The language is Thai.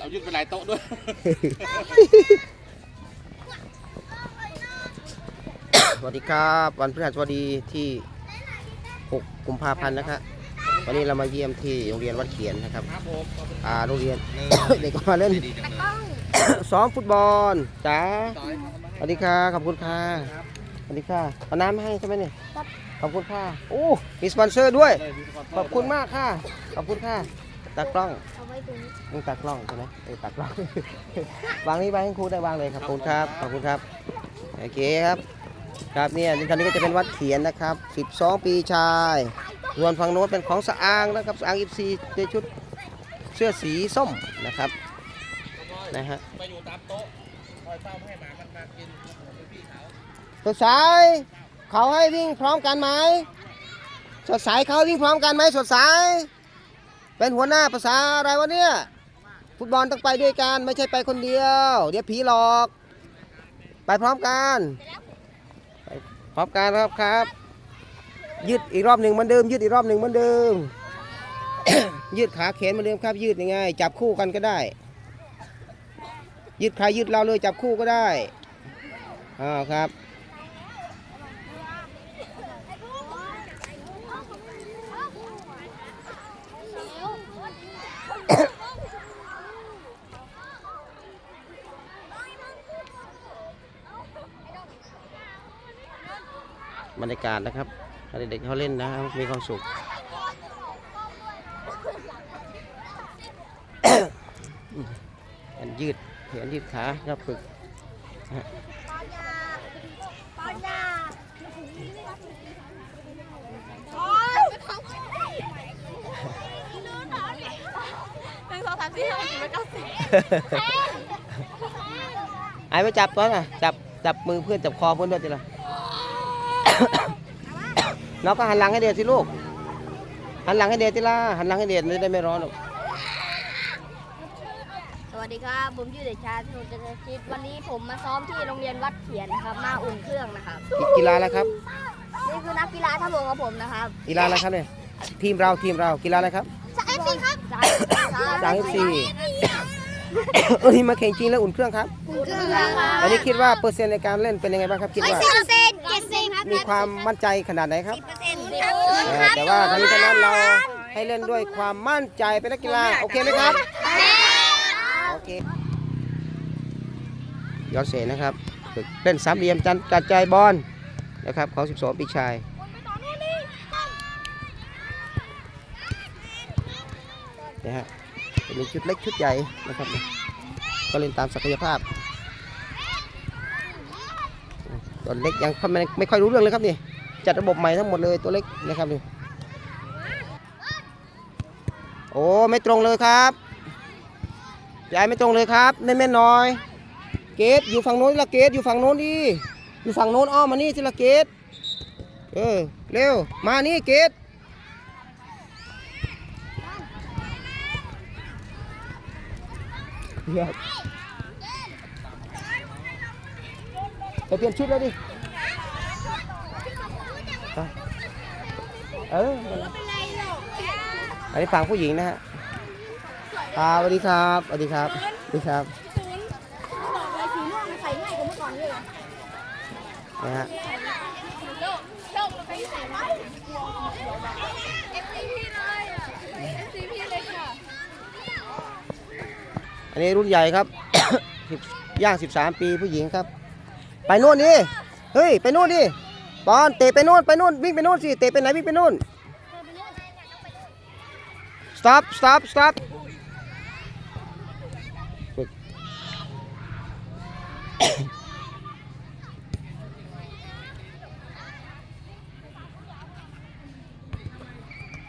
เรายึดไปหลายโต๊ะด้วย สวัสดีครับวันพฤหัสบดีที่ 6 กุมภาพันธ์นะครับวันนี้เรามาเยี่ยมที่โรงเรียนวัดเขียนนะครับครับผมขอบคุณอ่าโรงเรียน เด็กก็มาเล่น ดีจังเลยซ้อมฟุตบอลจ้าต่อยเอามาสให้วัสดีค่ะขอบคุณค่ะครับสวัสดีค่ะเอาน้ำมาให้ใช่ไหมเนี่ยขอบคุณค่ะโอ้มีสปอนเซอร์ด้วย เลยมีสปนเซร์ขอบคุณมากค่ะ ขอบคุณค่ะ ตากล้องเอาไว้ตรงนี้มึงตากล้องใช่ไหมเออตากล้อง วางนี้ไว้ให้ครูได้วางเลยครับขอบคุณครับขอบคุณครับโอเคครับ ครับเนี่ยตอนนี้ก็จะเป็นวัดเขียนนะครับ 12 ปีชายส่วนฝั่งโน้นเป็นของสะอางนะครับสะอางอีซีในชุดเสื้อสีส้มนะครับนะฮะไปอยู่ตามโต๊ะคอยเฝ้าไม่ให้หมามันมากินเป็นพี่เขาสดใสเขาให้วิ่งพร้อมกันไหมสดใสเขาวิ่งพร้อมกันไหมสดใส เป็นหัวหน้าภาษาอะไรวะเนี่ย ฟุตบอลต้องไปด้วยกัน ไม่ใช่ไปคนเดียว เดี๋ยวผีหลอก ไปพร้อมกันไปพร้อมกันครับครับ ยืดอีกรอบหนึ่งเหมือนเดิม ยืดอีกรอบหนึ่งเหมือนเดิม ยืดขาแขนเหมือนเดิมครับ ยืดยังไงจับคู่กันก็ได้ ยืดใครยืดเราเลยจับคู่ก็ได้อ่าครับ บรรยากาศนะครับให้เด็กๆเขาเล่นนะครับมีความสุขมันยืดแขนยืดขาครับฝึกปอนยาหนึ่งสองสามสี่ห้าหกเจ็ดแปดเก้าสิบไอ้ไปจับก่อนอะจับจับมือเพื่อนจับคอเพื่อนด้วยทีละ น้องก็หันหลังให้เดียดสิลูก หันหลังให้เดียดทีละหันหลังให้เดียดมันจะได้ไม่ร้อนหรอกสวัสดีครับ ผมชื่อเด็กชายธนุจันทร์ชิต วันนี้ผมมาซ้อมที่โรงเรียนวัดเขียนนะครับ มาอุ่นเครื่องนะครับ กีฬาอะไรครับ นี่คือนักกีฬาทั้งหมดของผมนะครับ กีฬาอะไรครับเนี่ย ทีมเราทีมเรากีฬาอะไรครับสายสิครับสายสามสิบสี่เอ้ยมาแข่งจริงแล้วอุ่นเครื่องครับ อุ่นเครื่องครับ อันนี้คิดว่าเปอร์เซ็นต์ในการเล่นเป็นยังไงบ้างครับคิดว่าเปอร์เซ็นต์เจ็ดสิบครับ มีความมั่นใจขนาดไหนครับเปอร์เซ็นต์ครับเออแต่ว่าทั้งนี้ทั้งนั้นเราให้เล่นด้วยความมั่นใจเป็นนักกีฬาโอเคไหมครับโอเคยอดเสนนะครับฝึกเล่นสามเหลี่ยมจันกระจายบอลนะครับของ 12 ปีชายนะฮะจะมีชุดเล็กชุดใหญ่นะครับ ก็เล่นตามศักยภาพ ตัวเล็กยังไม่ไม่ค่อยรู้เรื่องเลยครับนี่จัดระบบใหม่ทั้งหมดเลยตัวเล็กนะครับนี่โอ้ไม่ตรงเลยครับยายไม่ตรงเลยครับเน่นๆหน่อย เกตอยู่ฝั่งโน้นละเกตอยู่ฝั่งโน้นดิอยู่ฝั่งโน้นอ้อมมานี่สิละเกตเออเร็วมานี่เกตเดี๋ยว ไปเปลี่ยนชุดแล้วดิไปเอออันนี้ฝั่งผู้หญิงนะฮะครับสวัสดีครับสวัสดีครับสวัสดีครับบอกเลยสีม่วงใส่ง่ายกว่าเมื่อก่อนเลยนะฮะโลกโลกเราไปใส่ไว้เอฟซีพี่เลยอะเอฟซีพี่เลยค่ะอันนี้รุ่นใหญ่ครับ10ย่าง 13 ปีผู้หญิงครับ ไปโน่นดิเฮ้ยไปโน่นดิปอนเตะไปโน่นไปโน่นวิ่งไปโน่นสิเตะไปไหนวิ่งไปโน่น stop stop stop